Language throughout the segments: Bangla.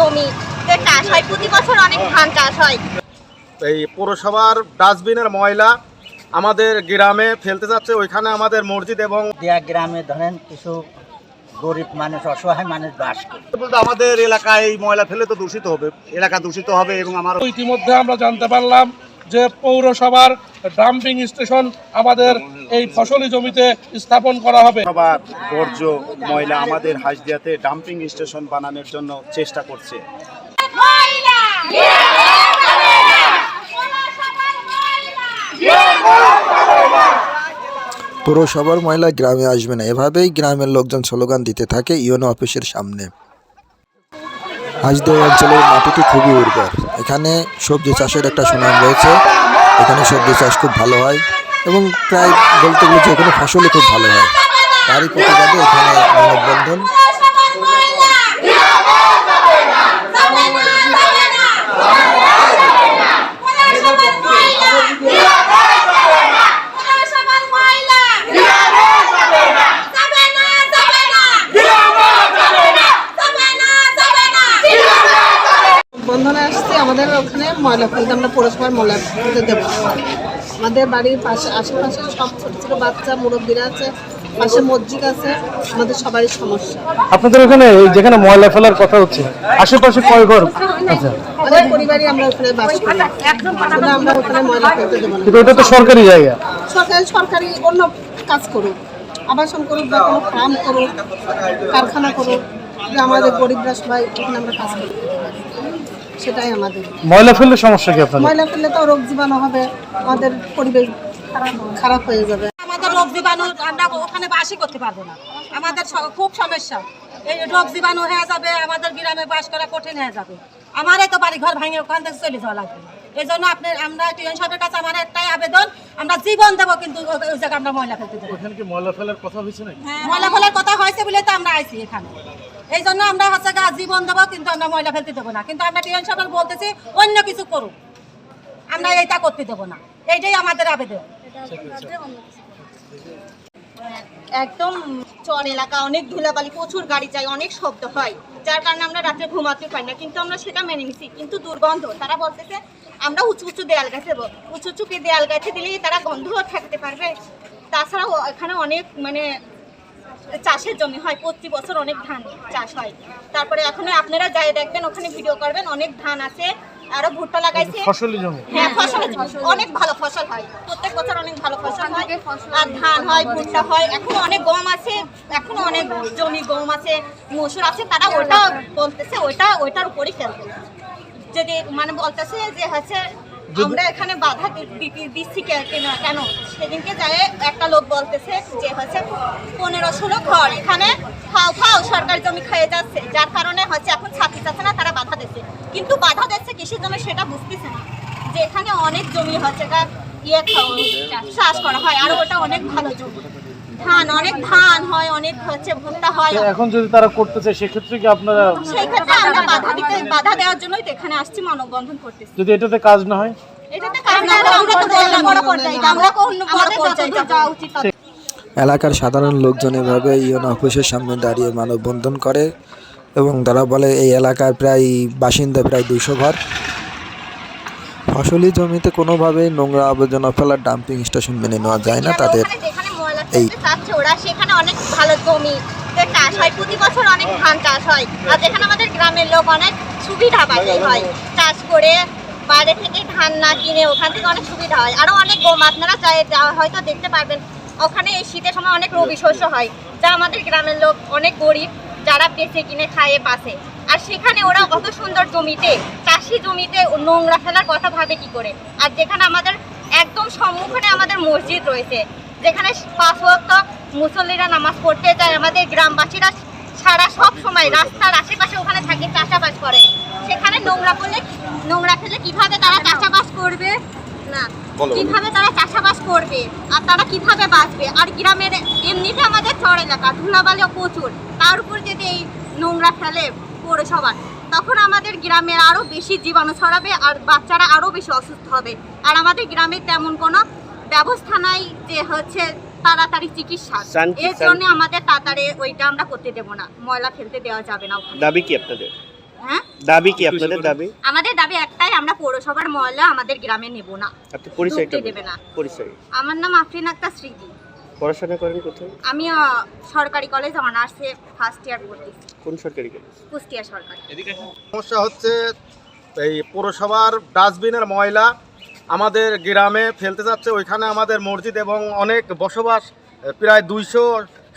ওরা সেখানে অনেক ভালো জমি চাষ হয় প্রতি বছর অনেক ধান চাষ হয়। এই পৌরসভার ডাস্টবিনের ময়লা আমাদের গ্রামে ফেলতে যাচ্ছে ওইখানে আমাদের মসজিদ এবং দেয়া গ্রামে ধরেন কিছু গরিব মানুষ অসহায় মানুষ বাস করে। আমাদের এলাকায় এই ময়লা ফেলে তো দূষিত হবে এলাকা দূষিত হবে এবং আমার ইতিমধ্যে আমরা জানতে পারলাম যে পৌরসভার ডাম্পিং স্টেশন আমাদের এই ফসলি জমিতে স্থাপন করা হবে। সবার বর্জ্য ময়লা আমাদের হাসদিয়াতে ডাম্পিং স্টেশন বানানোর জন্য চেষ্টা করছে। পুরসভার ময়লা গ্রামে আসবে না। এভাবেই গ্রামের লোকজন স্লোগান দিতে থাকে ইউনো অফিসের সামনে। হাজদে অঞ্চলের মাটিটি খুবই উর্বর। এখানে সবজি চাষের একটা সুনাম রয়েছে। এখানে সবজি চাষ খুব ভালো হয় এবং প্রায় বলতে গেলে যে এখানে ফসলই খুব ভালো হয়। তারই প্রতিবাদে এখানে মানববন্ধন ময়লা ফেলতে আমরা পৌরসভার ময়লা ফেলতে দেবো। আমাদের বাড়ির পাশে আশেপাশে সব ছোট ছোট বাচ্চা মুরব্বীরা আছে পাশে মসজিদ আছে আমাদের সবারই সমস্যা। আপনাদের ওখানে এই যেখানে ময়লা ফেলার কথা হচ্ছে আশেপাশে কয় ঘর আচ্ছা অনেক পরিবারই আমরা ওখানে বাস করি। আমরা ওখানে ময়লা ফেলতে দেবো না। কিন্তু ওটা তো সরকারি জায়গা। সরকারি সরকারি অন্য কাজ করুক। আবাসন করুক বা কোনো ফার্ম করুক কারখানা করুক যে আমাদের গরিবরা সবাই ওখানে আমরা কাজ করি। সেটাই আমাদের। ময়লা ফেললে সমস্যা কি আপনাদের? ময়লা ফেললে তো রোগ জীবাণু হবে আমাদের পরিবেশ খারাপ হয়ে যাবে। আমাদের রোগ জীবাণু আমরা ওখানে বাসই করতে পারব না। আমাদের খুব সমস্যা। এই রোগ জীবাণু হয়ে যাবে আমাদের গ্রামে বাস করা কঠিন হয়ে যাবে। আমারই তো বাড়ি ঘর ভাঙে ওখান থেকে চলে যাওয়া লাগবে। এই জন্য আপনি আমরা টিএন সাহেবের কাছে আমার একটাই আবেদন আমরা জীবন দেবো কিন্তু ওই- ওই জায়গায় আমরা ময়লা ফেলতে দেবো। ময়লা ফেলার কথা হয়েছে ময়লা ফেলার কথা হয়েছে বলে তো আমরা আইছি এখানে। এই জন্য আমরা হচ্ছে গা জীবন দেবো, কিন্তু আমরা ময়লা ফেলতে দেবো না। কিন্তু আমরা টিএন সাহেবের বলতেছি, অন্য কিছু করুক। আমরা এইটা করতে দেবো না। এইটাই আমাদের আবেদন। একদম চর এলাকা, অনেক ধুলাবালি, প্রচুর গাড়ি যায়, অনেক শব্দ হয়। যার কারণে আমরা রাত্রে ঘুমাতে পারি না, কিন্তু আমরা সেটা মেনে নিছি। কিন্তু দুর্গন্ধ, তারা বলতেছে, আমরা উঁচু উঁচু দেয়াল গাছে দেবো উঁচু উঁচুকে দেয়াল গাছে দিলেই তারা গন্ধও থাকতে পারবে? তাছাড়াও এখানে অনেক মানে চাষের জমি হয় প্রতি বছর অনেক ধান চাষ হয়। তারপরে এখন আপনারা যাই দেখবেন ওখানে ভিডিও করবেন অনেক ধান আছে। আরও ভুট্টা লাগাইছে। ফসলি জমি। হ্যাঁ ফসল অনেক ভালো ফসল হয়। প্রত্যেক বছর অনেক ভালো ফসল হয়। আর ধান হয় ভুট্টা হয়। এখন অনেক গম আছে। এখনও অনেক জমি গম আছে মসুর আছে। তারা ওটা বলতেছে ওইটা ওইটার উপরই ফেলবে যদি মানে বলতেছে যে হচ্ছে আমরা এখানে বাধা দিচ্ছি কেন? সেদিনকে যায় একটা লোক বলতেছে যে হচ্ছে পনেরো ষোলো ঘর। এখানে খাও খাও, সরকারি জমি খেয়ে যাচ্ছে। যার কারণে হচ্ছে এখন ছাত্রী যাচ্ছে না, তারা বাধা দিচ্ছে। কিন্তু বাধা দিচ্ছে কিসের জমি সেটা বুঝতেছে না। যে এখানে অনেক জমি হচ্ছে ইয়ে চাষ করা হয়, আর ওটা অনেক ভালো জমি। ধান অনেক ধান হয় অনেক হচ্ছে ভুট্টা হয়। এখন যদি তারা করতেছে সেক্ষেত্রে কি আপনারা সেই ক্ষেত্রে আমরা বাধা দিতে বাধা দেওয়ার জন্যই তো এখানে আসছি মানববন্ধন করতেছি। যদি এটাতে কাজ না হয়? এটাতে কাজ না করে আমরা তো বললাম বড় পর্যায়ে আমরা অন্য বড় পর্যায়ে যাওয়া উচিত এলাকার সাধারণ লোকজন এভাবে ইউনো অফিসের সামনে দাঁড়িয়ে মানববন্ধন করে এবং তারা বলে এই এলাকার প্রায় বাসিন্দা প্রায় দুশো ঘর। ফসলি জমিতে কোনোভাবেই নোংরা আবর্জনা ফেলার ডাম্পিং স্টেশন মেনে নেওয়া যায় না। তাদের এই- চাচ্ছে ওরা, সেখানে অনেক ভালো জমি। চাষ হয়, প্রতি বছর অনেক ধান চাষ হয়। আর যেখানে আমাদের গ্রামের লোক অনেক সুবিধা পাচ্ছে হয়। চাষ করে বাইরে থেকে ধান না কিনে ওখান থেকে অনেক সুবিধা হয়। আরও অনেক গম আপনারা হয়তো দেখতে পারবেন। ওখানে এই শীতের সময় অনেক রবি শস্য হয়, যা আমাদের গ্রামের লোক অনেক গরিব, যারা বেঁচে কিনে খায় পাশে আর সেখানে ওরা অত সুন্দর জমিতে, চাষি জমিতে নোংরা ফেলার কথা ভাবে কি করে? আর যেখানে আমাদের একদম সম্মুখে আমাদের মসজিদ রয়েছে যেখানে পাঁচ ওয়াক্ত মুসল্লিরা নামাজ পড়তে যায় আমাদের গ্রামবাসীরা সারা সব সময় রাস্তার আশেপাশে ওখানে থাকে চাষাবাস করে। সেখানে নোংরা করলে নোংরা ফেলে কীভাবে তারা চাষাবাস করবে? না কীভাবে তারা চাষাবাস করবে? আর তারা কীভাবে বাঁচবে? আর গ্রামের এমনিতে আমাদের চর এলাকা ধুলাবালিও প্রচুর। তার উপর যদি এই নোংরা ফেলে পৌরসভা তখন আমাদের গ্রামের আরও বেশি জীবাণু ছড়াবে আর বাচ্চারা আরও বেশি অসুস্থ হবে। আর আমাদের গ্রামে তেমন কোনো ব্যবস্থা নাই যে হচ্ছে তাড়াতাড়ি চিকিৎসা। এর জন্য আমাদের তাড়াতাড়ি ওইটা আমরা করতে দেবো না। ময়লা ফেলতে দেওয়া যাবে না দাবি কি আপনাদের? হ্যাঁ? দাবি কি আপনাদের দাবি? আমাদের দাবি একটাই আমরা পৌরসভার ময়লা আমাদের গ্রামে নেব না। আপনি পরিচয়টা দেবে না। পরিচয়। আমার নাম আফরিন আক্তার স্মৃতি। পড়াশোনা করেন কোথায়? আমি সরকারি কলেজ অনার্সে ফার্স্ট ইয়ার পড়তেছি। কোন সরকারি কলেজ? কুষ্টিয়া সরকারি। সমস্যা হচ্ছে এই পৌরসভার ডাস্টবিনের ময়লা আমাদের গ্রামে ফেলতে যাচ্ছে। ওইখানে আমাদের মসজিদ এবং অনেক বসবাস প্রায় দুইশো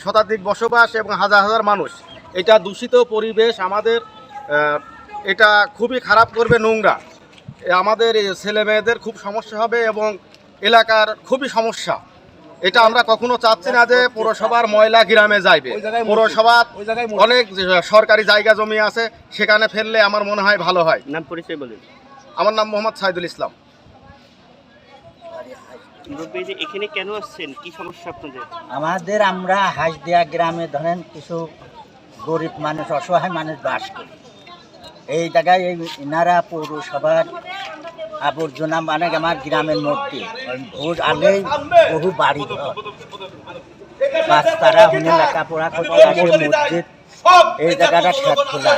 শতাধিক বসবাস এবং হাজার হাজার মানুষ। এটা দূষিত পরিবেশ আমাদের এটা খুবই খারাপ করবে নোংরা। আমাদের ছেলে মেয়েদের খুব সমস্যা হবে এবং এলাকার খুবই সমস্যা। এটা আমরা কখনো চাচ্ছি না যে পৌরসভার ময়লা গ্রামে যাইবে। পৌরসভার অনেক সরকারি জায়গা জমি আছে সেখানে ফেললে আমার মনে হয় ভালো হয়। নাম পরিচয় বলেন। আমার নাম মোহাম্মদ সাইদুল ইসলাম। এখানে কেন আসছেন? কি সমস্যা আপনাদের? আমাদের আমরা হাসদিয়া গ্রামে ধরেন কিছু গরিব মানুষ, অসহায় মানুষ বাস করি। এই জায়গায় এই ইনারা পৌরসভার আবর্জনা মানে আমার গ্রামের মধ্যে ভোট আলেই বহু বাড়ি ঘর বাচ্চারা হুনে লেখাপড়া করতে মসজিদ এই জায়গাটা খেত খোলা।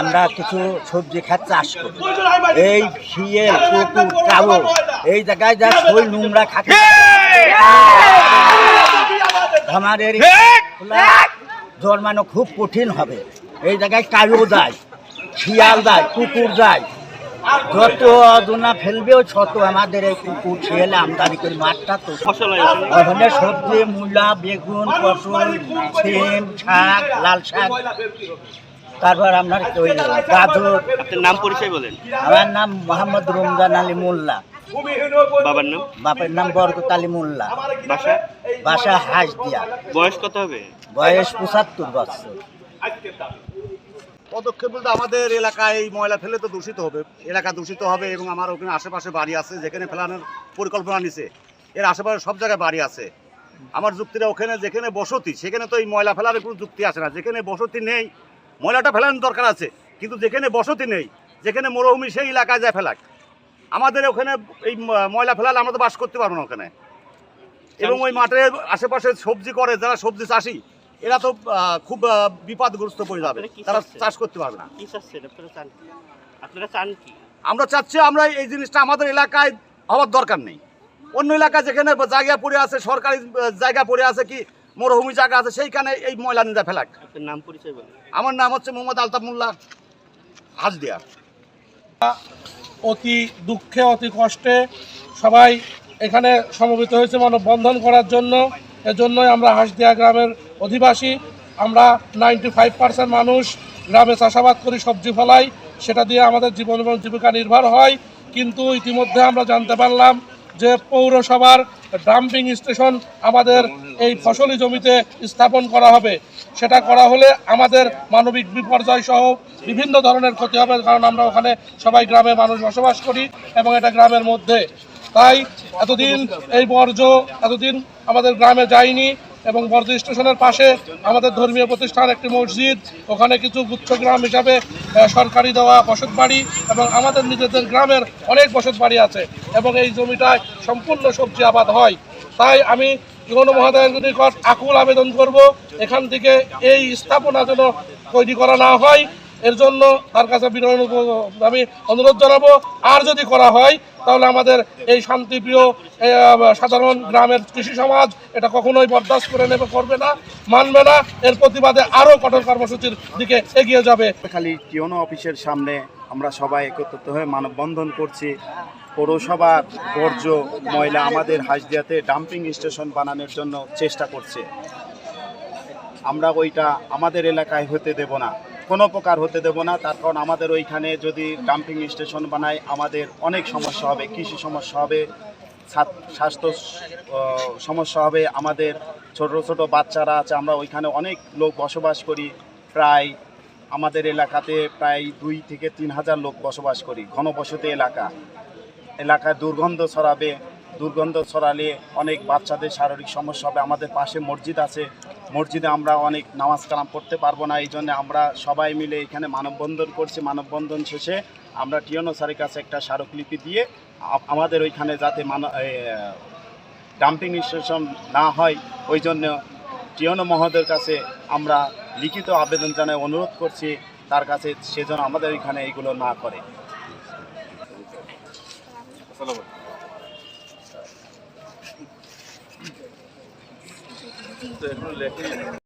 আমরা কিছু সবজি খাত চাষ করি। এই শিয়েল কুকুর কাবর এই জায়গায় যা শৈল নোংরা খাতে আমাদের জন্মানো খুব কঠিন হবে। এই জায়গায় কায়ো যায় শিয়াল যায় কুকুর দেয়। যত অদনা ফেলবেও ছত আমাদের এই কুকুর শিয়াল আমদানি করি মাঠটা তো? ওখানে সবজি মূলা বেগুন পটল সিম শাক লাল শাক। তারপর আপনার ওই গাজর। নাম পরিচয় বলেন। আমার নাম মোহাম্মদ রমজান আলী মোল্লা। বাবার নাম? বাপের নাম বরকত আলী মোল্লা। বাসা? বাসা হাঁস দিয়া বয়স কত হবে? বয়স পঁচাত্তর বছর। পদক্ষেপ বলতে আমাদের এলাকায় এই ময়লা ফেলে তো দূষিত হবে। এলাকা দূষিত হবে এবং আমার ওখানে আশেপাশে বাড়ি আছে যেখানে ফেলানোর পরিকল্পনা নিছে। এর আশেপাশে সব জায়গায় বাড়ি আছে। আমার যুক্তিটা ওখানে যেখানে বসতি সেখানে তো এই ময়লা ফেলার কোনো যুক্তি আসে না। যেখানে বসতি নেই ময়লাটা ফেলানোর দরকার আছে। কিন্তু যেখানে বসতি নেই যেখানে মরুভূমি সেই এলাকায় যায় ফেলাক। আমাদের ওখানে এই ময়লা ফেলালে আমরা তো বাস করতে পারব না ওখানে। এবং ওই মাঠের আশেপাশে সবজি করে যারা সবজি চাষি এরা তো খুব বিপদগ্রস্ত পড়ে যাবে। তারা চাষ করতে পারবে না। আপনারা চান কি? আমরা চাচ্ছি আমরা এই জিনিসটা আমাদের এলাকায় হওয়ার দরকার নেই। অন্য এলাকায় যেখানে জায়গা পড়ে আছে সরকারি জায়গা পড়ে আছে কি মরুভূমি জায়গা আছে সেইখানে এই ময়লা নিয়ে ফেলাক। নাম পরিচয় আমার নাম হচ্ছে মোহাম্মদ আলতাফ মোল্লা হাজদিয়া। অতি দুঃখে অতি কষ্টে সবাই এখানে সমবেত হয়েছে মানববন্ধন করার জন্য। এজন্যই আমরা হাসদিয়া গ্রামের অধিবাসী। আমরা নাইনটি ফাইভ পার্সেন্ট মানুষ গ্রামে চাষাবাদ করি, সবজি ফলাই। সেটা দিয়ে আমাদের জীবন এবং জীবিকা নির্ভর হয়। কিন্তু ইতিমধ্যে আমরা জানতে পারলাম যে পৌরসভার ডাম্পিং স্টেশন আমাদের এই ফসলি জমিতে স্থাপন করা হবে। সেটা করা হলে আমাদের মানবিক বিপর্যয় সহ বিভিন্ন ধরনের ক্ষতি হবে। কারণ আমরা ওখানে সবাই গ্রামে মানুষ বসবাস করি এবং এটা গ্রামের মধ্যে। তাই এতদিন এই বর্জ্য এতদিন আমাদের গ্রামে যায়নি এবং বর্জ্য স্টেশনের পাশে আমাদের ধর্মীয় প্রতিষ্ঠান একটি মসজিদ, ওখানে কিছু গুচ্ছ গ্রাম হিসাবে সরকারি দেওয়া বসত বাড়ি এবং আমাদের নিজেদের গ্রামের অনেক বসত বাড়ি আছে এবং এই জমিটায় সম্পূর্ণ সবজি আবাদ হয়। তাই আমি ইগন মহোদয়ের নিকট আকুল আবেদন করব, এখান থেকে এই স্থাপনা যেন তৈরি করা না হয়। এর জন্য তার কাছে বিনয় আমি অনুরোধ জানাব, আর যদি করা হয়, তাহলে আমাদের এই শান্তিপ্রিয় সাধারণ গ্রামের কৃষি সমাজ এটা কখনোই বরদাস্ত করে নেবে, করবে না, মানবে না। এর প্রতিবাদে আরও কঠোর কর্মসূচির দিকে এগিয়ে যাবে। খালি টিওনো অফিসের সামনে আমরা সবাই একত্রিত হয়ে মানববন্ধন করছি। পৌরসভার বর্জ্য, ময়লা আমাদের হাসদিয়াতে ডাম্পিং স্টেশন বানানোর জন্য চেষ্টা করছে। আমরা ওইটা আমাদের এলাকায় হতে দেব না। কোনো প্রকার হতে দেব না। তার কারণ আমাদের ওইখানে যদি ডাম্পিং স্টেশন বানায়, আমাদের অনেক সমস্যা হবে, কৃষি সমস্যা হবে, স্বাস্থ্য সমস্যা হবে, আমাদের ছোট ছোট বাচ্চারা আছে, আমরা ওইখানে অনেক লোক বসবাস করি, প্রায় আমাদের এলাকাতে প্রায় দুই থেকে তিন হাজার লোক বসবাস করি, ঘনবসতি এলাকা। এলাকায় দুর্গন্ধ ছড়াবে, দুর্গন্ধ ছড়ালে অনেক বাচ্চাদের শারীরিক সমস্যা হবে, আমাদের পাশে মসজিদ আছে মসজিদে আমরা অনেক নামাজ কালাম পড়তে পারব না, এই জন্য আমরা সবাই মিলে এখানে মানববন্ধন করছি। মানববন্ধন শেষে আমরা টিয়নো স্যারের কাছে একটা স্মারকলিপি দিয়ে আমাদের ওইখানে যাতে মান ডাম্পিং স্টেশন না হয়, ওই জন্য টিয়নো মহোদয়ের কাছে আমরা লিখিত আবেদন জানায় অনুরোধ করছি তার কাছে সেজন্য আমাদের এখানে এইগুলো না করে। ਤੇ ਹੁਣ ਲੈ ਕੇ